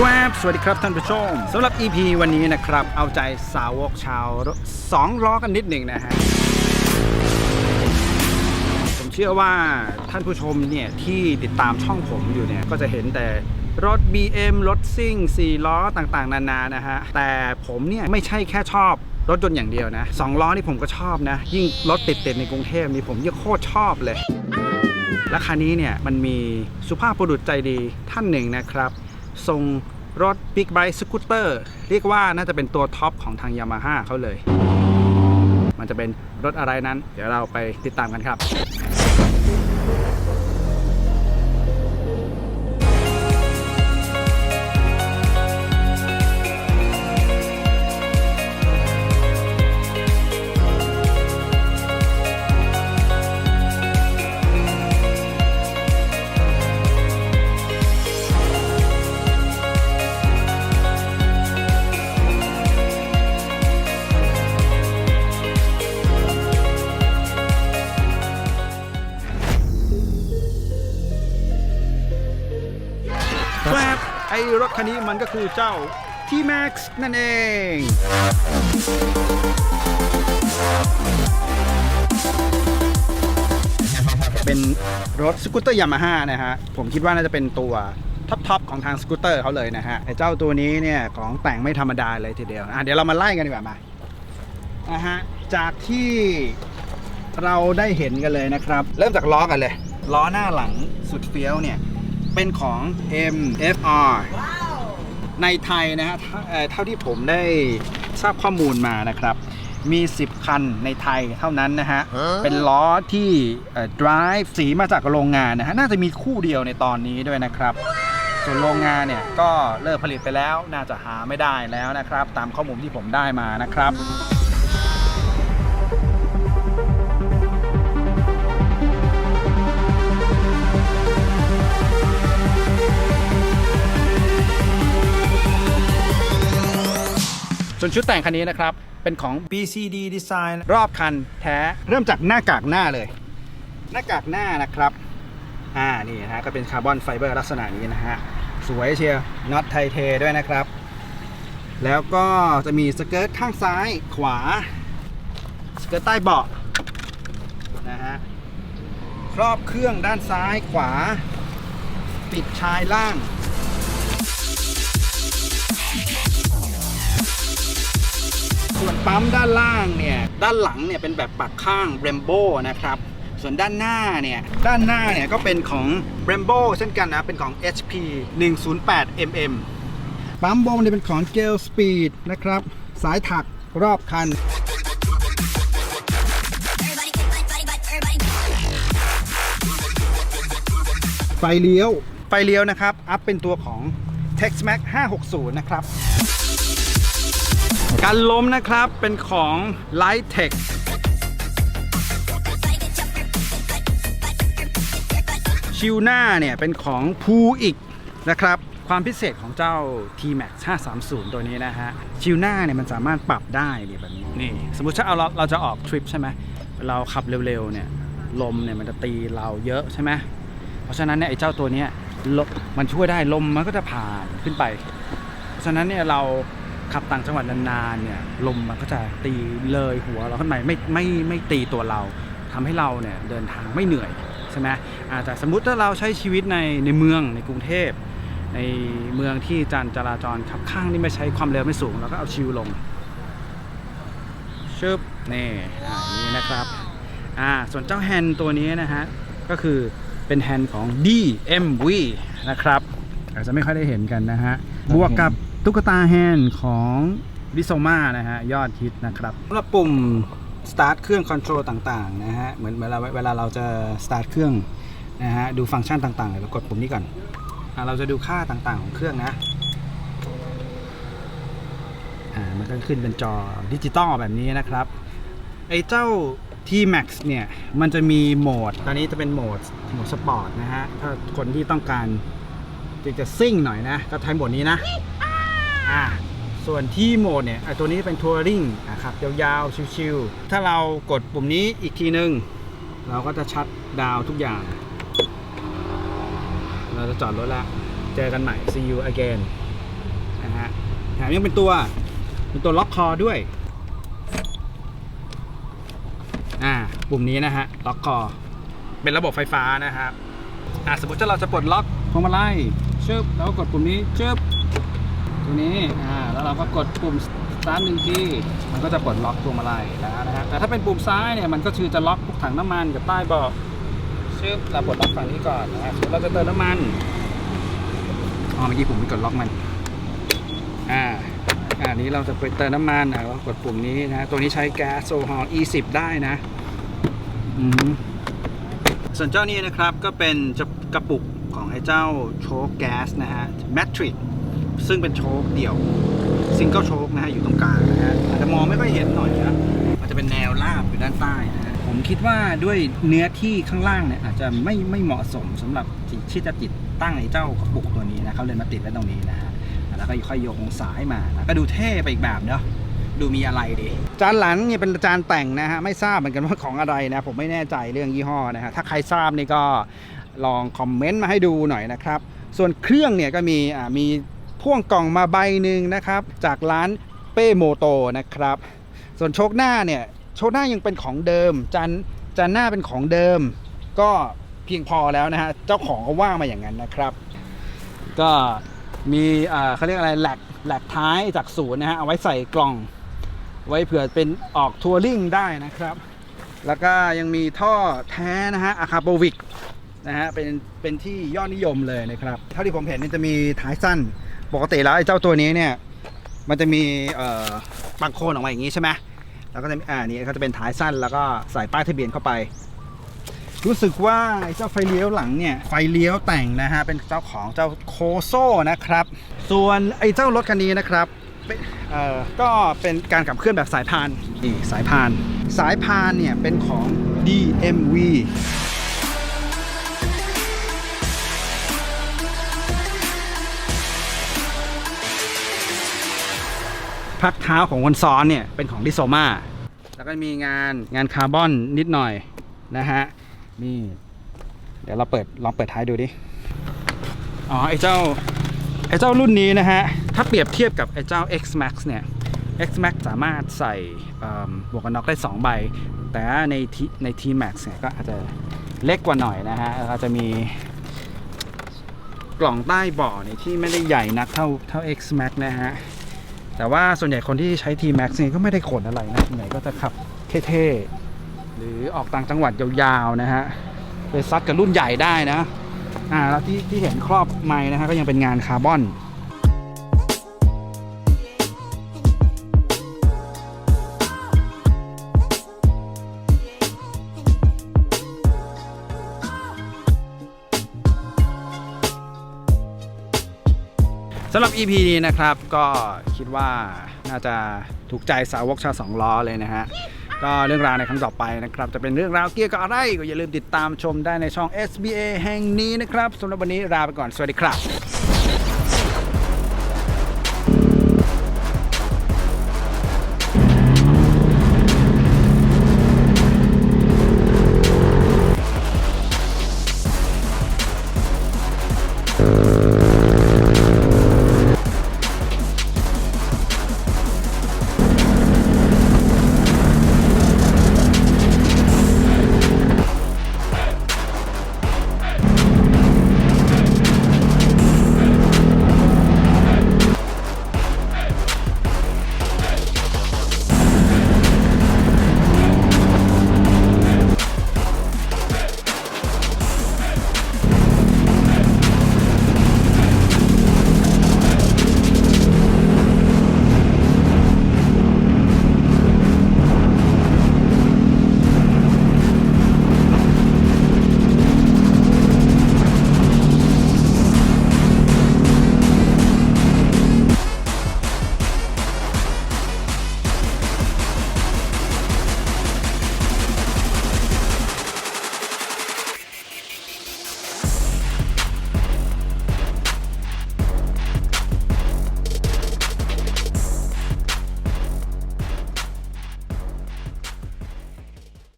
สวัสดีครับท่านผู้ชมสำหรับ EP วันนี้นะครับ เอาใจสาวกชาวสองล้อกันนิดหนึ่งนะฮะ ผมเชื่อว่าท่านผู้ชมเนี่ย ที่ติดตามช่องผมอยู่เนี่ย ก็จะเห็นแต่รถ BM รถซิ่ง4 ล้อต่างๆ นานานะฮะ แต่ผมเนี่ย ไม่ใช่แค่ชอบรถยนต์อย่างเดียวนะสองล้อนี่ผมก็ชอบนะ ยิ่งรถติดๆในกรุงเทพนี่ผมยิ่งโคตรชอบเลย และคันนี้เนี่ยมันมีสุภาพบุรุษใจดีท่านหนึ่งนะครับ ทรงรถบิ๊กไบค์สกูตเตอร์เรียกว่าน่าจะเป็นตัวท็อปของทางยามาฮ่าเขาเลย มันจะเป็นรถอะไรนั้น เดี๋ยวเราไปติดตามกันครับ แวบไอรถคันนี้มันก็คือเจ้า T-Max นั่นเองเป็นรถสกูตเตอร์ยามาฮ่านะฮะ ผมคิดว่าน่าจะเป็นตัวท็อปทอปของทางสกูตเตอร์เขาเลยนะฮะไอเจ้าตัวนี้เนี่ยของแต่งไม่ธรรมดาเลยทีเดียว อะเดี๋ยวเรามาไล่กันดีกว่ามานะฮะ จากที่เราได้เห็นกันเลยนะครับ เริ่มจากล้อกันเลย ล้อหน้าหลังสุดเฟี้ยวเนี่ย เป็นของ MFR ในไทยนะฮะเท่าเอ่อเท่าที่ผมได้ทราบข้อมูลมานะครับ มี 10 คันในไทยเท่านั้นนะฮะ เป็นล้อที่เอ่อ drive สีมาจากโรงงานนะฮะ น่าจะมีคู่เดียวในตอนนี้ด้วยนะครับ ส่วนโรงงานเนี่ย ก็เลิกผลิตไปแล้ว น่าจะหาไม่ได้แล้วนะครับ ตามข้อมูลที่ผมได้มานะครับ วนชุดแต่งคันนี้นะครับ เป็นของ BCD Design รอบคันแท้เริ่มจากหน้ากากหน้าเลย หน้ากากหน้านะครับ อ่านี่นะฮะก็เป็นคาร์บอนไฟเบอร์ลักษณะนี้นะฮะ สวยเชียวน็อตไทเทด้วยนะครับ แล้วก็จะมีสเกิร์ตข้างซ้ายขวา สเกิร์ตใต้เบาะนะฮะครอบเครื่องด้านซ้ายขวา ปิดชายล่าง ปั๊มด้านล่างเนี่ยด้านหลังเนี่ยเป็นแบบปักข้าง Brembo นะครับส่วนด้านหน้าเนี่ยด้านหน้าเนี่ยก็เป็นของ Brembo เช่นกันนะเป็นของ HP 108 mm ปั๊มบมเนี่ยเป็นของ Gale Speed นะครับ สายถักรอบคัน ไฟเลี้ยว ไฟเลี้ยวนะครับ อัพเป็นตัวของ Tex-Max 560 นะครับ การล้มนะครับเป็นของ Lighttech ชิวหน้าเนี่ยเป็นของพูอีกนะครับ ความพิเศษของเจ้า T-Max 530 ตัวนี้นะฮะ ชิวหน้าเนี่ยมันสามารถปรับได้เนี่ยแบบนี้นี่ สมมุติถ้าเอาเราเราจะออกทริปใช่ไหมเราขับเร็วๆเนี่ยลมเนี่ยมันจะตีเราเยอะใช่ไหมเพราะฉะนั้นเนี่ยไอ้เจ้าตัวเนี้ยลมมันช่วยได้ลมมันก็จะผ่านขึ้นไป เพราะฉะนั้นเนี่ยเรา ขับต่างจังหวัดนานๆเนี่ยลมมันก็จะตีเลยหัวเราขึ้นไปไม่ไม่ไม่ตีตัวเราทำให้เราเนี่ยเดินทางไม่เหนื่อยใช่ไหมอาจจะแต่สมมุติถ้าเราใช้ชีวิตในในเมืองในกรุงเทพ ในเมืองที่จานจราจรขับข้างนี่ไม่ใช้ความเร็วไม่สูงเราก็เอาชิวลงชึบนี่อ่าอย่างนี้นะครับอ่าส่วนเจ้าแฮนด์ตัวนี้นะฮะก็คือเป็นแฮนด์ของ DMV นะครับอาจจะไม่ค่อยได้เห็นกันนะฮะบวกกับ ตุ๊กตาแฮนด์ของวิโซมานะฮะยอดฮิตนะครับสำหรับปุ่ม start เครื่อง control ต่างๆนะฮะเหมือนเวลาเวลาเราจะ start เครื่องนะฮะดูฟังก์ชันต่างๆเรากดปุ่มนี้ก่อนอเราจะดูค่าต่างๆของเครื่องนะอ่ามันก็ขึ้นเป็นจอดิจิตอลแบบนี้นะครับ ไอ้เจ้า T-Max เนี่ย มันจะมีโหมด ตอนนี้จะเป็นโหมดโหมดสปอร์ตนะฮะ ถ้าคนที่ต้องการจะจะซิ่งหน่อยนะ ก็ใช้โหมดนี้นะ อ่าส่วนที่โหมดเนี่ยตัวนี้เป็นทัวริงนะครับยาวๆ ชิวๆ ถ้าเรากดปุ่มนี้อีกทีนึง เราก็จะชัดดาวทุกอย่าง เราจะจอดรถแล้วเจอกันใหม่ see you again นะฮะแถมยังเป็นตัวเป็นตัวล็อกคอด้วย อ่า ปุ่มนี้นะฮะ ล็อกคอ เป็นระบบไฟฟ้านะครับ อ่าสมมติถ้าเราจะปลดล็อกพวงมาลัยชึบแล้วก็กดปุ่มนี้ชึบ ตัวนี้อ่าแล้วเราก็กดปุ่มสตาร์ทหนึ่งทีมันก็จะปลดล็อกพวงมาลัยแล้วนะฮะแต่ถ้าเป็นปุ่มซ้ายเนี่ยมันก็คือจะล็อกพวกถังน้ำมันกับใต้เบาะชึบเราปลดล็อกฝั่งนี้ก่อนนะครับเราจะเติมน้ำมันอ๋อเมื่อกี้ผมไปกดล็อกมันอ่าอ่านี้เราจะไปเติมน้ำมันอ่าเรากดปุ่มนี้นะ ตัวนี้ใช้แก๊สโซฮอล์ E10 ได้นะส่วนเจ้านี้นะครับก็เป็นกระปุกของไอ้เจ้าโชคแก๊สนะฮะแมทริก ซึ่งเป็นโชคเดี่ยวซิงเกิลโชคนะฮะอยู่ตรงกลางนะฮะอาจจะมองไม่ค่อยเห็นหน่อยนะมันจะเป็นแนวราบอยู่ด้านใต้นะฮะผมคิดว่าด้วยเนื้อที่ข้างล่างเนี่ยอาจจะไม่ไม่เหมาะสมสำหรับที่จะติดตั้งไอ้เจ้ากระปุกตัวนี้นะเขาเลยมาติดไว้ตรงนี้นะฮะแล้วก็ค่อยโยกองศาให้มานะก็ดูเท่ไปอีกแบบเนาะดูมีอะไรดีจานหลังเนี่ยเป็นจานแต่งนะฮะไม่ทราบเหมือนกันว่าของอะไรนะผมไม่แน่ใจเรื่องยี่ห้อนะฮะถ้าใครทราบนี่ก็ลองคอมเมนต์มาให้ดูหน่อยนะครับ ส่วนเครื่องเนี่ยก็มีอ่ามี พ่วงกล่องมาใบหนึ่งนะครับ จากร้านเป้โมโตนะครับ ส่วนโชคหน้าเนี่ยโชคหน้ายังเป็นของเดิมจานจานหน้าเป็นของเดิม ก็เพียงพอแล้วนะฮะเจ้าของก็ว่ามาอย่างนั้นนะครับ ก็มีอ่าเขาเรียกอะไรแหลกแหลกท้ายจากศูนย์นะฮะเอาไว้ใส่กล่อง ไว้เผื่อเป็นออกทัวริ่งได้นะครับ แล้วก็ยังมีท่อแท้นะฮะอาคาโปวิกนะฮะเป็นเป็นที่ยอดนิยมเลยนะครับ เท่าที่ผมเห็นนี่จะมีท้ายสั้น ปกติแล้วไอ้เจ้าตัวนี้เนี่ย มันจะมีปังโคนออกมาอย่างนี้ใช่ไหมแล้วก็จะอ่านี่เขาจะเป็นท้ายสั้นแล้วก็ใส่ป้ายทะเบียนเข้าไป รู้สึกว่าไอ้เจ้าไฟเลี้ยวหลังเนี่ย ไฟเลี้ยวแต่งนะฮะ เป็นเจ้าของเจ้าโคโซนะครับ ส่วนไอ้เจ้ารถคันนี้นะครับเอ่อก็เป็นการขับเคลื่อนแบบสายพานนี่สายพาน สายพานเนี่ยเป็นของ DMV พักเท้าของคนซ้อนเนี่ยเป็นของดิโซมาแล้วก็มีงานงานคาร์บอนนิดหน่อยนะฮะนี่เดี๋ยวเราเปิดลองเปิดท้ายดูดิอ๋อไอเจ้าไอเจ้ารุ่นนี้นะฮะถ้าเปรียบเทียบกับไอเจ้า X Max เนี่ย X Max สามารถใส่เอิ่มหมวกกันน็อกได้ 2 ใบ แต่ในทีใน T Max เนี่ยก็อาจจะเล็กกว่าหน่อยนะฮะแล้วก็จะมีกล่องใต้เบาะเนี่ยที่ไม่ได้ใหญ่นักเท่าเท่า X Max นะฮะ แต่ว่าส่วนใหญ่คนที่ใช้ T Max เนี่ยก็ไม่ได้ขนอะไรนะส่วนใหญ่ก็จะขับเท่ๆ หรือออกต่างจังหวัดยาวๆนะฮะไปซัดกับรุ่นใหญ่ได้นะอ่าแล้วที่ที่เห็นครอบไม้นะฮะก็ยังเป็นงานคาร์บอนำหรับ EP นี้นะครับก็คิดว่าน่าจะถูกใจสาวกชาสองล้อเลยนะฮะก็เรื่องราวในครั้งต่อไปนะครับ จะเป็นเรื่องราวเกี่ยวกับอะไร ก็อย่าลืมติดตามชมได้ในช่อง SBA แห่งนี้นะครับสำหรับวันนี้ลาไปก่อนสวัสดีครับ